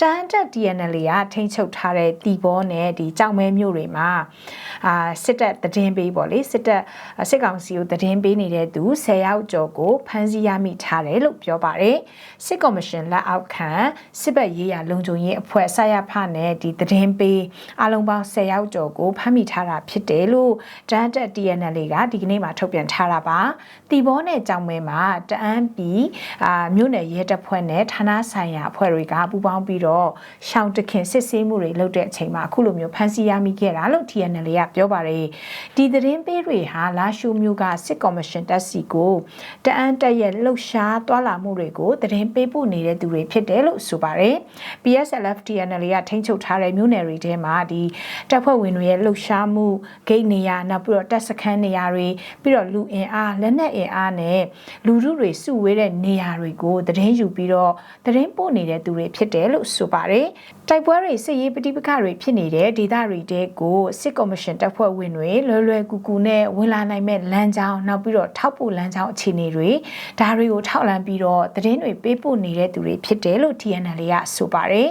တန်တက် DNL ကထိန်းချုပ်ထားတဲ့တီဘောနဲ့ဒီကြောင်မဲမြို့တွေမှာ အာစစ်တပ်တည်င်းပေးပေါ့လေစစ်တပ်စစ်ကောင်စီကိုတည်င်းပေးနေတဲ့သူ10ယောက်ကျော်ကိုဖမ်းဆီးရမိထားတယ်လို့ပြောပါတယ်စစ်ကော်မရှင်လက်အောက်ခံစစ်ဘက်ရေးရာလုံခြုံရေးအဖွဲ့ဆရာဖနဲ့ဒီတည်င်းပေးအလုံးပေါင်း10ယောက်ကျော်ကိုဖမ်းမိထားတာဖြစ်တယ်လို့တန်တက် DNL ကဒီကနေ့မှာထုတ်ပြန်ထားတာပါတီဘောနဲ့ကြောင်မဲမှာတအန်းပြီးအာမြို့နယ်ရဲတပ်ဖွဲ့နဲ့ဌာနဆိုင်ရာအဖွဲ့တွေကပူးပေါင်းပြီးတော့ရှောင်းတခင်စစ်ဆေးမှုတွေလုပ်တဲ့အချိန်မှာအခုလိုမျိုးဖမ်းဆီးရမိခဲ့တာလို့ TNL ကပြောပါတယ်ဒီသတင်းပေးတွေဟာလာရှိုမျိုးကစစ်ကော်မရှင်တက်စီကိုတအန်းတက်ရဲ့လှုပ်ရှားတွာလာမှုတွေကိုသတင်းပေးပို့နေတဲ့သူတွေဖြစ်တယ်လို့ဆိုပါတယ် PSLF TNL ကထိန်းချုပ်ထားတဲ့မြို့နယ်တွေထဲမှာဒီတပ်ဖွဲ့ဝင်တွေရဲ့လှုပ်ရှားမှုဂိတ်နေရာနောက်ပြီးတော့တပ်စခန်းနေရာတွေပြီးတော့လူအင်အားလက်နက်အင်အားနဲ့လူထုတွေစုဝေးတဲ့နေရာတွေကိုသတင်းယူပြီးတော့သတင်းပို့နေတဲ့သူတွေဖြစ်တယ်လို့ဆိုပါတယ်တိုက်ပွဲတွေစစ်ရေးပဋိပက္ခတွေဖြစ်နေတဲ့ဒေသတွေတဲကိုစစ်ကော်မရှင်တပ်ဖွဲ့ဝင်တွေလွယ်လွယ်ကူကူနဲ့ဝင်လာနိုင်မဲ့လမ်းကြောင်းနောက်ပြီးတော့ထောက်ပို့လမ်းကြောင်းအခြေအနေတွေဒါတွေကိုထောက်လန့်ပြီးတော့သတင်းတွေပေးပို့နေတဲ့သူတွေဖြစ်တယ်လို့ TNL ကဆိုပါတယ်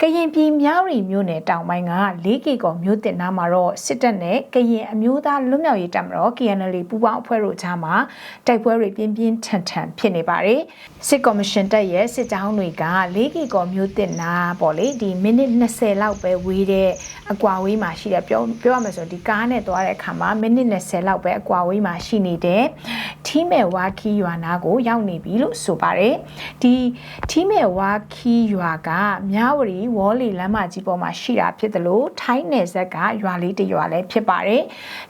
ကရင်ပြည်မြောက်ရီမြို့နယ်တောင်ပိုင်းက 4K ကောမြို့တင်နားမှာတော့စစ်တပ်နဲ့ကရင်အမျိုးသားလွတ်မြောက်ရေးတပ်မတော် KNL ပူးပေါင်းအဖွဲ့တို့ကြားမှာတိုက်ပွဲတွေပြင်းပြင်းထန်ထန်ဖြစ်နေပါတယ်စစ်ကော်မရှင်တပ်ရဲ့စစ်ကြောင်းတွေက 4K ကောမြို့တင်နာပေါ့လေဒီမိနစ်20လောက်ပဲဝေးတဲ့အကွာဝေးမှာရှိတယ်ပြောပြောရမယ်ဆိုဒီကားနဲ့သွားတဲ့အခါမှာမိနစ်20လောက်ပဲအကွာဝေးမှာရှိနေတဲ့ထီးမဲ့ဝါခီရွာနာကိုရောက်နေပြီလို့ဆိုပါတယ်ဒီထီးမဲ့ဝါခီရွာကမြဝတီဝေါ်လီလမ်းမကြီးပေါ်မှာရှိတာဖြစ်တယ်လို့ထိုင်းနယ်ဇက်ကရွာလေးတစ်ရွာလည်းဖြစ်ပါတယ်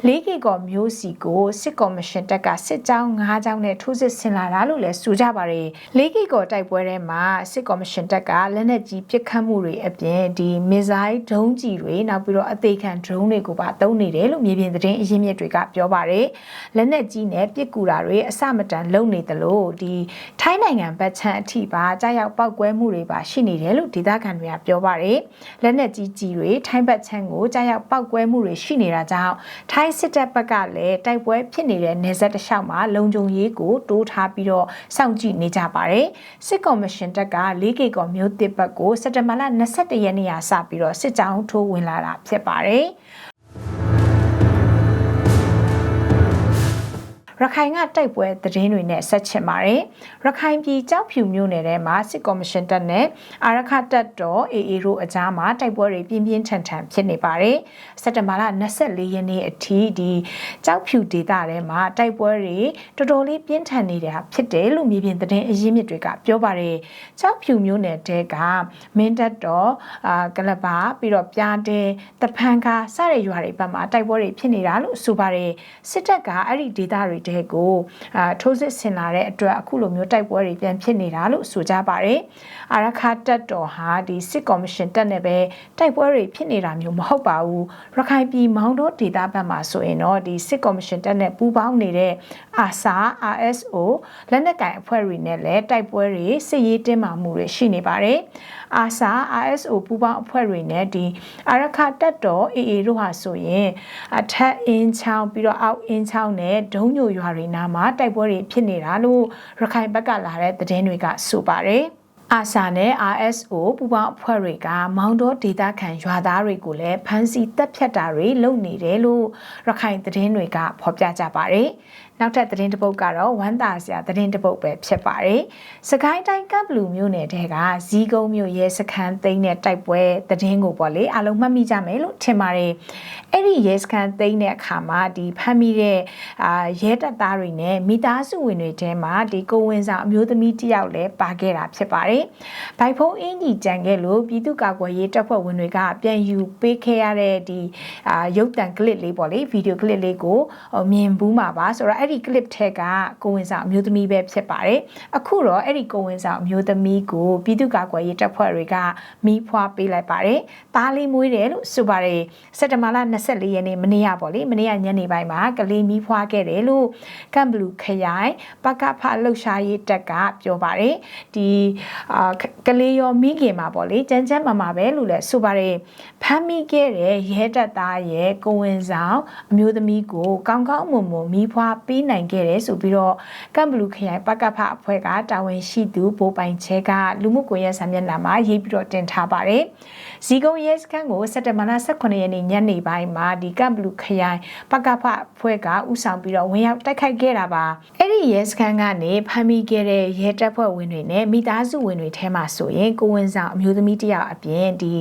လေးကီကောမျိုးစီကိုစစ်ကော်မရှင်တပ်ကစစ်ကြောင်း၅ကြောင်းနဲ့ထိုးစစ်ဆင်လာတာလို့လည်းဆိုကြပါတယ်လေးကီကောတိုက်ပွဲထဲမှာစစ်ကော်မရှင်တပ်ကလက်နက်ကြီးပစ်ခတ်မှုတွေအပြင်ဒီမစ်ဇိုင်းဒုံးကြီးတွေနောက်ပြီးတော့အသေးခံဒရုန်းတွေကိုပါသုံးနေတယ်လို့မြေပြင်သတင်းအရင်းမြစ်တွေကပြောပါတယ်လက်နက်ကြီးနဲ့ပစ်ကူတာတွေအစမတန်လုံနေတယ်လို့ဒီထိုင်းနိုင်ငံဘက်ချမ်းအထိပါကြားရောက်ပောက်ကွဲမှုတွေပါရှိနေတယ်လို့ဒေသခံတွေကပြောပါတယ်လက်နက်ကြီးကြီးတွေထိုင်းဘက်ချမ်းကိုကြားရောက်ပောက်ကွဲမှုတွေရှိနေတာကြောင့်ထိုင်းစစ်တပ်ဘက်ကလည်းတိုက်ပွဲဖြစ်နေတဲ့နေဆက်တစ်လျှောက်မှာလုံခြုံရေးကိုတိုးထားပြီးတော့စောင့်ကြည့်နေကြပါတယ်စစ်ကော်မရှင်တပ်က 4K ကော်မျိုးတစ်ဘက်ကိုစက်တဘာလ22ရက်နေ့ကစပြီးတော့စစ်ကြောင်းထိုးဝင်လာတာဖြစ်ပါတယ်။ ရခိုင်ကတိုက်ပွဲသတင်းတွေနဲ့ဆက်ချင်ပါတယ်။ရခိုင်ပြည်ကြောက်ဖြူမြို့နယ်ထဲမှာစစ်ကော်မရှင်တပ်နဲ့အာရခတပ်တော် AA တို့အကြားမှာတိုက်ပွဲတွေပြင်းပြင်းထန်ထန်ဖြစ်နေပါတယ်။စက်တဘာလ24ရက်နေ့အထိဒီကြောက်ဖြူဒေသထဲမှာတိုက်ပွဲတွေတော်တော်လေးပြင်းထန်နေတာဖြစ်တယ်လို့မြေပြင်သတင်းအရင်းမြစ်တွေကပြောပါတယ်။ကြောက်ဖြူမြို့နယ်တဲကမင်းတပ်တော်အာကလပါပြီးတော့ပြားတဲတဖန်ကားစတဲ့ရွာတွေဘက်မှာတိုက်ပွဲတွေဖြစ်နေတာလို့ဆိုပါတယ်။စစ်တပ်ကအဲ့ဒီဒေသတွေတဲ့ကိုအာထိုးစစ်ဆင်လာတဲ့အတွက်အခုလိုမျိုးတိုက်ပွဲတွေပြန်ဖြစ်နေတာလို့ဆိုကြပါတယ်။အာရခတက်တော်ဟာဒီစစ်ကော်မရှင်တက်နေပဲတိုက်ပွဲတွေဖြစ်နေတာမျိုးမဟုတ်ပါဘူး။ရခိုင်ပြည်မောင်းတော့ဒေသဘက်မှာဆိုရင်တော့ဒီစစ်ကော်မရှင်တက်နဲ့ပူးပေါင်းနေတဲ့အာဆာ RSO လက်နက်ကင်အဖွဲ့တွေနဲ့လည်းတိုက်ပွဲတွေစစ်ရေးတင်းမာမှုတွေရှိနေပါတယ်။အာဆာ RSO ပူးပေါင်းအဖွဲ့တွေနဲ့ဒီအာရခတက်တော် AA တို့ဟာဆိုရင်အထက်အင်းချောင်းပြီးတော့အောက်အင်းချောင်းနဲ့ဒုံညိုရွာတွေနားမှာတိုက်ပွဲတွေဖြစ်နေတာလို့ရခိုင်ဘက်ကလာတဲ့သတင်းတွေကဆိုပါတယ်အာဆာနဲ့ RSO ပူပေါင်းအဖွဲ့တွေကမောင်တော်ဒေသခံရွာသားတွေကိုလည်းဖမ်းဆီးတပ်ဖြတ်တာတွေလုပ်နေတယ်လို့ရခိုင်သတင်းတွေကဖော်ပြကြပါတယ်။ နောက်ထပ်သတင်းတစ်ပုဒ်ကတော့ဝမ်းသာစရာသတင်းတစ်ပုဒ်ပဲဖြစ်ပါတယ်။စကိုင်းတိုင်းကပ်ဘလူမျိုးနယ်တဲကဇီးကုန်းမြို့ရဲစခန်းသိမ်းတဲ့တိုက်ပွဲသတင်းကိုပေါ့လေအားလုံးမှတ်မိကြမယ်လို့ထင်ပါတယ်။အဲ့ဒီရဲစခန်းသိမ်းတဲ့အခါမှာဒီဖမ်းမိတဲ့အာရဲတပ်သားတွေနဲ့မိသားစုဝင်တွေထဲမှာဒီကိုဝင်ဆောင်အမျိုးသမီးတယောက်လည်းပါခဲ့တာဖြစ်ပါတယ်။ဘိုက်ဖုံးအင်းကြီးကြံခဲ့လို့ပြည်သူ့ကာကွယ်ရေးတပ်ဖွဲ့ဝင်တွေကပြန်ယူပေးခဲ့ရတဲ့ဒီအာရုပ်တံကလစ်လေးပေါ့လေဗီဒီယိုကလစ်လေးကိုမြင်ဘူးမှာပါဆိုတော့အဲ့ဒီ clip ထက်ကကိုဝင်ဆောင်အမျိုးသမီးပဲဖြစ်ပါတယ်အခုတော့အဲ့ဒီကိုဝင်ဆောင်အမျိုးသမီးကိုပြည်သူ့ကာကွယ်ရေးတပ်ဖွဲ့တွေကမိဖွာပေးလိုက်ပါတယ်သားလေးမွေးတယ်လို့ဆိုပါတယ်စက်တဘာလ24ရက်နေ့မနေ့ကပေါ့လေမနေ့ကညနေပိုင်းမှာကလေးမိဖွာခဲ့တယ်လို့ကမ်ဘလူးခရိုင်ပကဖလှုပ်ရှားရေးတပ်ကပြောပါတယ်ဒီအာကလေးရောမိခင်မှာပေါ့လေကြမ်းကြမ်းမာမာပဲလို့လည်းဆိုပါတယ်ဖမ်းမိခဲ့တဲ့ရဲတပ်သားရဲ့ကိုဝင်ဆောင်အမျိုးသမီးကိုကောင်းကောင်းမွန်မွန်မိဖွာပေးပေးနိုင်ခဲ့တယ်ဆိုပြီးတော့ကမ်ဘလူးခရိုင်ပကဖအဖွဲ့ကတာဝန်ရှိသူဘိုးပိုင်ချဲကလူမှုကွန်ရက်စာမျက်နှာမှာရေးပြီးတော့တင်ထားပါတယ်။ဇီကုံရဲစခန်းကိုစက်တဘာလ18ရက်နေ့ညနေပိုင်းမှာဒီကမ်ဘလူးခရိုင်ပကဖအဖွဲ့ကဥဆောင်ပြီးတော့ဝင်ရောက်တိုက်ခိုက်ခဲ့တာပါ။အဲ့ဒီရဲစခန်းကနေဖမ်းမိခဲ့တဲ့ရဲတပ်ဖွဲ့ဝင်တွေနဲ့မိသားစုဝင်တွေထဲမှာဆိုရင်ကိုဝင်ဆောင်အမျိုးသမီးတစ်ယောက်အပြင်ဒီ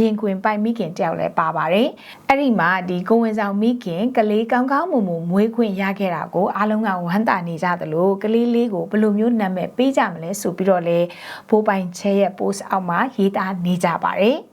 ရင်ခွင်ပိုက်မိခင်တစ်ယောက်လည်းပါပါတယ်။အဲ့ဒီမှာဒီကိုဝင်ဆောင်မိခင်ကလေးကောင်းကောင်းမွန်မွန်မွေးခွင့်ရခဲ့တာကိုအားလုံးကဝမ်းသာနေကြသလိုကလေးလေးကိုဘယ်လိုမျိုးနာမည်ပေးကြမလဲဆိုပြီးတော့လေဘိုးပိုင်ချဲရဲ့ post အောက်မှာရေးသားနေကြပါတယ်